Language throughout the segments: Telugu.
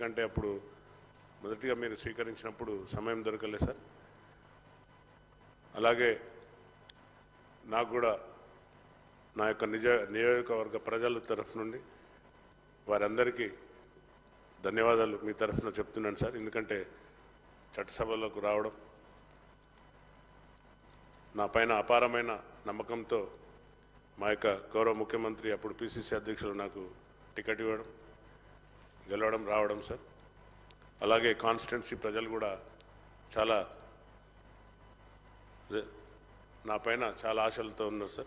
ఎందుకంటే అప్పుడు మొదటిగా మీరు స్వీకరించినప్పుడు సమయం దొరకలేదు సార్. అలాగే నాకు కూడా నా యొక్క నిజ నియోజకవర్గ ప్రజల తరఫు నుండి వారందరికీ ధన్యవాదాలు మీ తరఫున చెప్తున్నాను సార్. ఎందుకంటే చట్టసభలోకి రావడం నా పైన అపారమైన నమ్మకంతో మా యొక్క గౌరవ ముఖ్యమంత్రి అప్పుడు పిసిసి అధ్యక్షులు నాకు టికెట్ ఇవ్వడం గెలవడం రావడం సార్. అలాగే కాన్స్టిట్యున్సీ ప్రజలు కూడా చాలా నా పైన చాలా ఆశలతో ఉన్నారు సార్.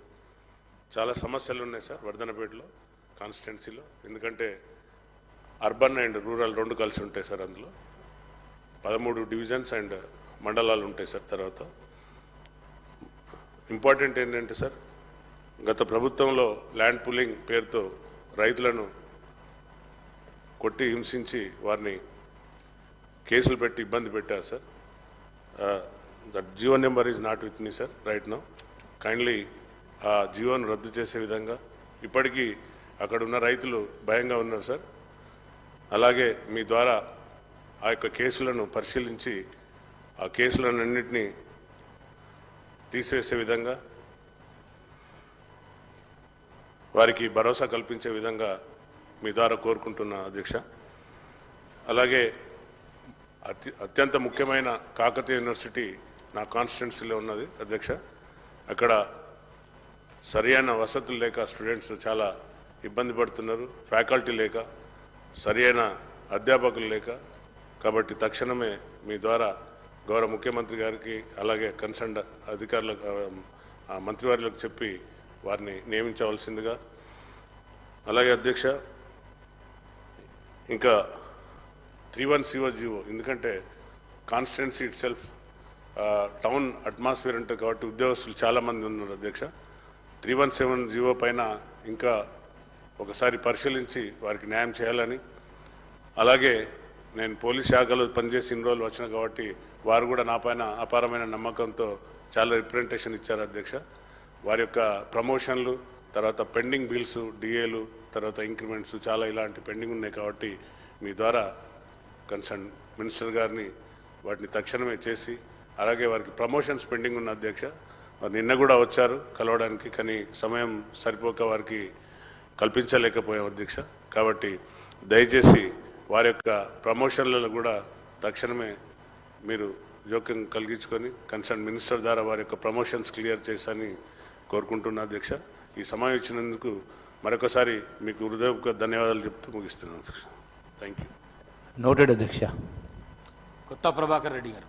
చాలా సమస్యలు ఉన్నాయి సార్ వర్ధనపేటలో కాన్స్టిట్యున్సీలో. ఎందుకంటే అర్బన్ అండ్ రూరల్ రెండు కలిసి ఉంటాయి సార్ అందులో. పదమూడు డివిజన్స్ అండ్ మండలాలు ఉంటాయి సార్ తర్వాత. ఇంపార్టెంట్ ఏంటంటే సార్ గత ప్రభుత్వంలో ల్యాండ్ పులింగ్ పేరుతో రైతులను కొట్టి హింసించి వారిని కేసులు పెట్టి ఇబ్బంది పెట్టారు sir. That Jio number is not with me sir right no. Kindly ఆ జియోను రద్దు చేసే విధంగా ఇప్పటికీ అక్కడ ఉన్న రైతులు భయంగా ఉన్నారు సార్. అలాగే మీ ద్వారా ఆ యొక్క కేసులను పరిశీలించి ఆ కేసులన్నింటినీ తీసివేసే విధంగా వారికి భరోసా కల్పించే విధంగా మీ ద్వారా కోరుకుంటున్న అధ్యక్ష అలాగే అత్య అత్యంత ముఖ్యమైన కాకతీయ యూనివర్సిటీ నా కాన్స్టిట్యున్సీలో ఉన్నది అధ్యక్ష. అక్కడ సరియైన వసతులు లేక స్టూడెంట్స్ చాలా ఇబ్బంది పడుతున్నారు. ఫ్యాకల్టీ లేక సరియైన అధ్యాపకులు లేక. కాబట్టి తక్షణమే మీ ద్వారా గౌరవ ముఖ్యమంత్రి గారికి అలాగే కన్సర్న్ అధికారులకు ఆ, మంత్రివారులకు చెప్పి వారిని నియమించవలసిందిగా. అలాగే అధ్యక్ష ఇంకా త్రీ వన్ సిఓ జీవో ఎందుకంటే constituency it self town atmosphere ఉంటుంది కాబట్టి ఉద్యోగస్తులు చాలామంది ఉన్నారు అధ్యక్ష. త్రీ వన్ సెవెన్ జీవో పైన ఇంకా ఒకసారి పరిశీలించి వారికి న్యాయం చేయాలని. అలాగే నేను పోలీస్ శాఖలో పనిచేసి ఇన్ని రోజులు వచ్చిన కాబట్టి వారు కూడా నా పైన అపారమైన నమ్మకంతో చాలా రిప్రజెంటేషన్ ఇచ్చారు అధ్యక్ష. వారి యొక్క ప్రమోషన్లు తర్వాత పెండింగ్ బిల్స్ డిఏలు తర్వాత ఇంక్రిమెంట్స్ చాలా ఇలాంటి పెండింగ్ ఉన్నాయి కాబట్టి మీ ద్వారా కన్సర్న్ మినిస్టర్ గారిని వాటిని తక్షణమే చేసి అలాగే వారికి ప్రమోషన్స్ పెండింగ్ ఉన్న అధ్యక్ష నిన్న కూడా వచ్చారు కలవడానికి కానీ సమయం సరిపోక వారికి కల్పించలేకపోయాం అధ్యక్ష. కాబట్టి దయచేసి వారి యొక్క ప్రమోషన్లలో కూడా తక్షణమే మీరు జోక్యం కలిగించుకొని కన్సర్న్ మినిస్టర్ ద్వారా వారి యొక్క ప్రమోషన్స్ క్లియర్ చేసని కోరుకుంటున్నా అధ్యక్ష. ఈ సమయం ఇచ్చినందుకు మరొకసారి మీకు హృదయపూర్వక ధన్యవాదాలు చెప్తూ ముగిస్తున్నాను అధ్యక్ష. థ్యాంక్ యూ నోటెడ్ అధ్యక్ష. కొత్త ప్రభాకర్ రెడ్డి గారు.